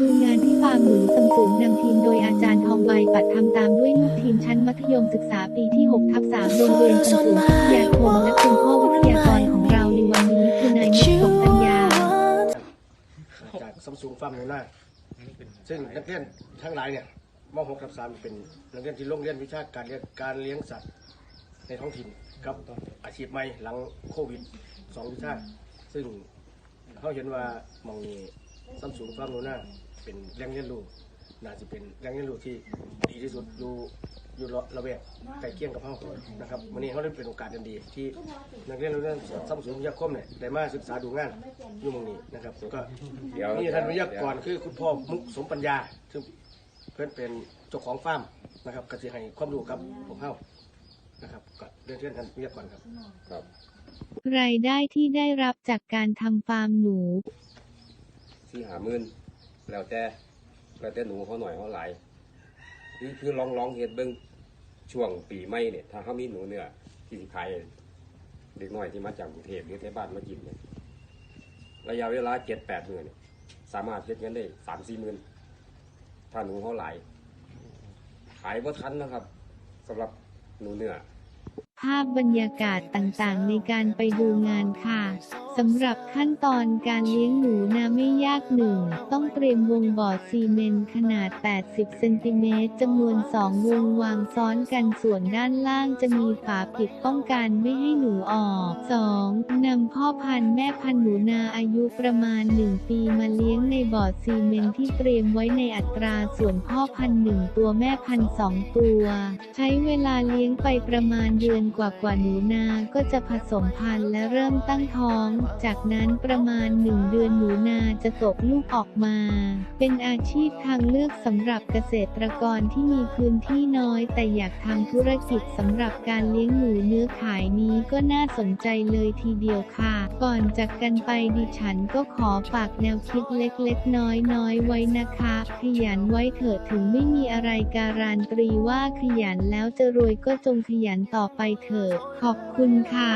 ดูงานที่ฟาร์มหนูซัมซุงนำทีมโดยอาจารย์ทองใบปัดทำตามด้วยลูกทีมชั้นมัธยมศึกษาปีที่6ทับ3โรงเรียนซัมซุงวิทยาคมและคุณพ่อวิทยากรของเราในวันนี้คือนายมุกสมปัญญาจากซัมซุงฟาร์มโนนาซึ่งนักเรียนทั้งหลายเนี่ยม .6 กับ3เป็นนักเรียนที่โรงเรียนวิชาการเลี้ยงการเลี้ยงสัตว์ในท้องถิ่นกับอาชีพใหม่หลังโควิดสองวิชาซึ่งเขาเห็นว่าหมองนี้ ซัมซุงฟาร์มโนนาเป็นแหล่งเรียนรู้น่าจะเป็นแหล่งเรียนรู้ที่ดีที่สุดอยู่อยู่ระระแวกใกล้เคียงกับเขานะครับวันนี้เขาได้เป็นโอกาสอันดี ที่นักเรียนโรงเรียนซัมซุงวิทยาคมเนี่ยได้มาศึกษาดูงานอยู่หมองนี้นะครับก็เดี๋ยวนี่ท่านวิทยากรคือคุณพ่อมุกสมปัญญาซึ่งเพื่อนเป็นเจ้าของฟาร์มนะครับก็จะให้ความรู้กับผมเฮานะครับก็เรียนเชิญท่านวิทยากรครับครับรายได้ที่ได้รับจากการทำฟาร์มหนู ที่หาหมื่นแล้วแต่แล้วแต่หนูเขาหน่อยเขาหลายคือคือลองลองเห็ดเบิ้งช่วงปีใหม่เนี่ยถ้าเขามีหนูเนื้อที่สิขายเด็กน้อยที่มาจากกรุงเทพหรือที่บ้านมากินเนี่ยระยะเวลาเจ็ดแปดเดือนสามารถเฮ็ดเงินได้สามสี่หมื่นถ้าหนูเขาหลายขายว่าทันนะครับสำหรับหนูเนื้อภาพบรรยากาศต่างๆ ในการไปดูงานค่ะ สำหรับขั้นตอนการเลี้ยงหนูนาไม่ยากหนึ่ง ต้องเตรียมวงบ่อซีเมนต์ขนาด 80 เซนติเมตรจำนวน 2 วงวางซ้อนกันส่วนด้านล่างจะมีฝาปิดป้องกันไม่ให้หนูออก 2. นำพ่อพันธุ์แม่พันธุ์หนูนาอายุประมาณ 1 ปีมาเลี้ยงในบ่อซีเมนต์ที่เตรียมไว้ในอัตราส่วนพ่อพันธุ์หนึ่งตัวแม่พันธุ์สองตัว ใช้เวลาเลี้ยงไปประมาณเดือนกว่ากว่าหนูนาก็จะผสมพันธุ์และเริ่มตั้งท้องจากนั้นประมาณหนึ่งเดือนหนูนาจะตกลูกออกมา เป็นอาชีพทางเลือกสำหรับเกษตรกรที่มีพื้นที่น้อย แต่อยากทำธุรกิจสำหรับการเลี้ยงหนูเนื้อขายนี้ก็น่าสนใจเลยทีเดียวค่ะ ก่อนจากกันไปดิฉันก็ขอฝากแนวคิดเล็กๆ น้อยๆ ไว้นะคะ ขยันไว้เถอะถึงไม่มีอะไรการันตรีว่าขยันแล้วจะรวยก็จงขยันต่อไปเถิดขอบคุณค่ะ